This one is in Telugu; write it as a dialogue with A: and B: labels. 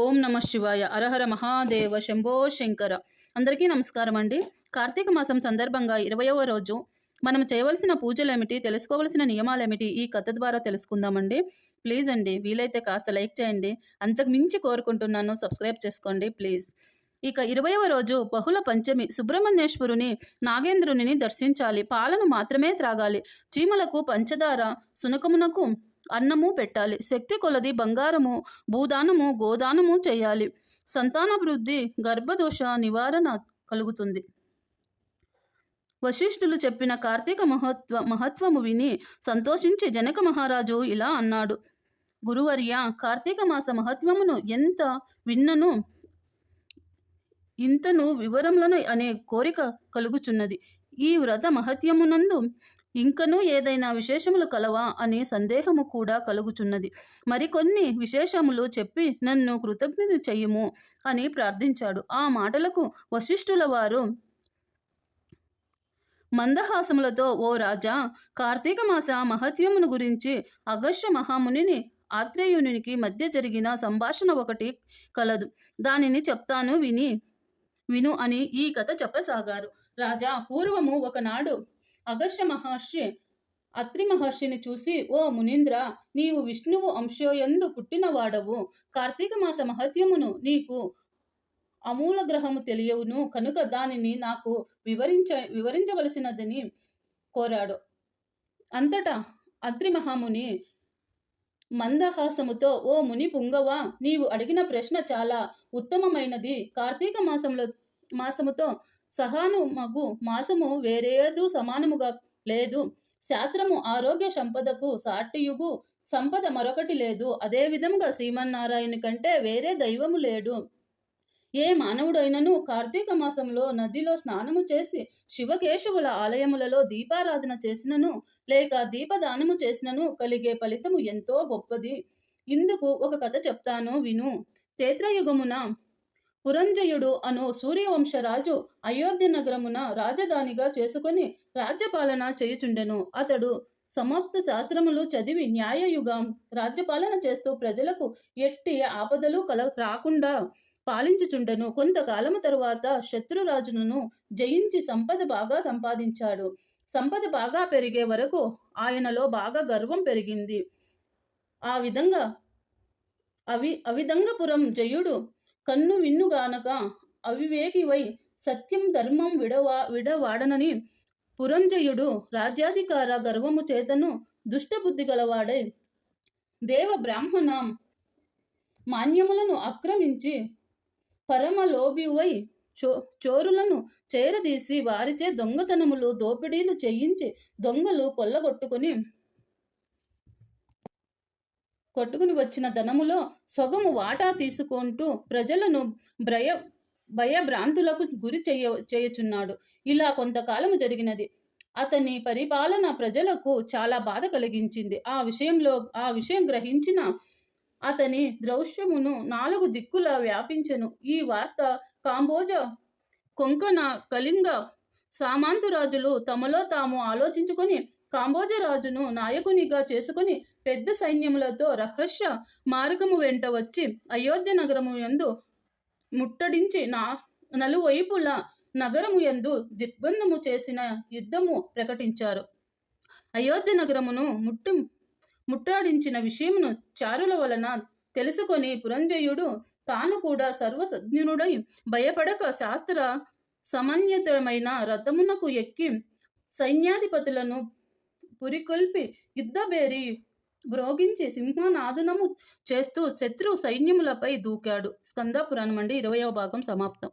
A: ఓం నమ శివాయ. అరహర మహాదేవ శంభో శంకర. అందరికీ నమస్కారం అండి. కార్తీక మాసం సందర్భంగా ఇరవయవ రోజు మనం చేయవలసిన పూజలు ఏమిటి తెలుసుకోవలసిన నియమాలు ఏమిటి ఈ కథ ద్వారా తెలుసుకుందామండి. ప్లీజ్ అండి వీలైతే కాస్త లైక్ చేయండి. అంతకు మించి కోరుకుంటున్నాను సబ్స్క్రైబ్ చేసుకోండి ప్లీజ్. ఇక ఇరవయవ రోజు బహుళ పంచమి. సుబ్రహ్మణ్యేశ్వరుని నాగేంద్రుని దర్శించాలి. పాలను మాత్రమే త్రాగాలి. చీమలకు పంచదార సునకమునకు అన్నము పెట్టాలి. శక్తి కొలది బంగారము భూదానము గోదానము చేయాలి. సంతానాభివృద్ధి గర్భదోష నివారణ కలుగుతుంది. వశిష్ఠులు చెప్పిన కార్తీక మహత్వ మహత్వము విని సంతోషించి జనక మహారాజు ఇలా అన్నాడు. గురువర్య కార్తీక మాస మహత్వమును ఎంత విన్నను ఇంతను వివరములను అనే కోరిక కలుగుచున్నది. ఈ వ్రత మహత్యమునందు ఇంకనూ ఏదైనా విశేషములు కలవా అనే సందేహము కూడా కలుగుచున్నది. మరికొన్ని విశేషములు చెప్పి నన్ను కృతజ్ఞత చెయ్యము అని ప్రార్థించాడు. ఆ మాటలకు వశిష్ఠుల వారు మందహాసములతో ఓ రాజా కార్తీక మాస మహత్యమును గురించి అగస్య మహామునిని ఆత్రేయునికి మధ్య జరిగిన సంభాషణ ఒకటి కలదు. దానిని చెప్తాను విని విను అని ఈ కథ చెప్పసాగారు. రాజా పూర్వము ఒకనాడు అగస్య మహర్షి అత్రి మహర్షిని చూసి ఓ మునీంద్ర నీవు విష్ణువు అంశోయందు పుట్టినవాడవు. కార్తీక మాస మహత్యమును నీకు అమూల గ్రహము తెలియవును. కనుక దానిని నాకు వివరించ వివరించవలసినదని కోరాడు. అంతటా అత్రి మహాముని మందహాసముతో ఓ ముని పుంగవ నీవు అడిగిన ప్రశ్న చాలా ఉత్తమమైనది. కార్తీక మాసంలో మాసముతో సహాను మగు మాసము వేరేదు సమానముగా లేదు. శాస్త్రము ఆరోగ్య సంపదకు సాటియుగు సంపద మరొకటి లేదు. అదే విధముగా శ్రీమన్నారాయణ కంటే వేరే దైవము లేడు. ఏ మానవుడైనను కార్తీక మాసంలో నదిలో స్నానము చేసి శివకేశవుల ఆలయములలో దీపారాధన చేసినను లేక దీపదానము చేసినను కలిగే ఫలితము ఎంతో గొప్పది. ఇందుకు ఒక కథ చెప్తాను విను. తేత్రయుగమున పురంజయుడు అను సూర్యవంశరాజు అయోధ్య నగరమున రాజధానిగా చేసుకొని రాజ్యపాలన చేయుచుండెను. అతడు సమాప్త శాస్త్రములు చదివి న్యాయయుగం రాజ్యపాలన చేస్తూ ప్రజలకు ఎట్టి ఆపదలు కల రాకుండా పాలించుచుండెను. కొంతకాలము తరువాత శత్రురాజును జయించి సంపద బాగా సంపాదించాడు. సంపద బాగా పెరిగే వరకు ఆయనలో బాగా గర్వం పెరిగింది. ఆ విధంగా అవి అవిధంగపురం జయుడు కన్ను విన్నుగానక అవివేకివై సత్యం ధర్మం విడవా విడవాడనని పురంజయుడు రాజ్యాధికార గర్వము చేతను దుష్టబుద్ధి గలవాడై దేవ బ్రాహ్మణ మాన్యములను ఆక్రమించి పరమలోభివై చో చోరులను చేరదీసి వారిచే దొంగతనములు దోపిడీలు చేయించి దొంగలు కొల్లగొట్టుకుని కొట్టుకుని వచ్చిన ధనములో సొగము వాటా తీసుకుంటూ ప్రజలను భయ భయభ్రాంతులకు గురి చేయ చేయుచున్నాడు. ఇలా కొంతకాలము జరిగినది. అతని పరిపాలన ప్రజలకు చాలా బాధ కలిగించింది. ఆ విషయంలో ఆ విషయం గ్రహించిన అతని ద్రౌశ్యమును నాలుగు దిక్కుల వ్యాపించెను. ఈ వార్త కాంబోజ కొంకణ కళింగ సామంతరాజులు తమలో తాము ఆలోచించుకొని కాంబోజ రాజును నాయకునిగా చేసుకుని పెద్ద సైన్యములతో రహస్య మార్గము వెంట వచ్చి అయోధ్య నగరము యందు ముట్టడించి నా నలువైపులా నగరము యందు దిగ్బంధము చేసిన యుద్ధము ప్రకటించారు. అయోధ్య నగరమును ముట్టి ముట్టాడించిన విషయమును చారుల వలన తెలుసుకొని పురంజయుడు తాను కూడా సర్వసజ్ఞనుడై భయపడక శాస్త్ర సమన్వితమైన రథమునకు ఎక్కి సైన్యాధిపతులను పురికొల్పి యుద్ధబేరి భ్రోగించి సింహనాదనము చేస్తూ శత్రు సైన్యములపై దూకాడు. స్కందపురాణం అండి ఇరవయో భాగం సమాప్తం.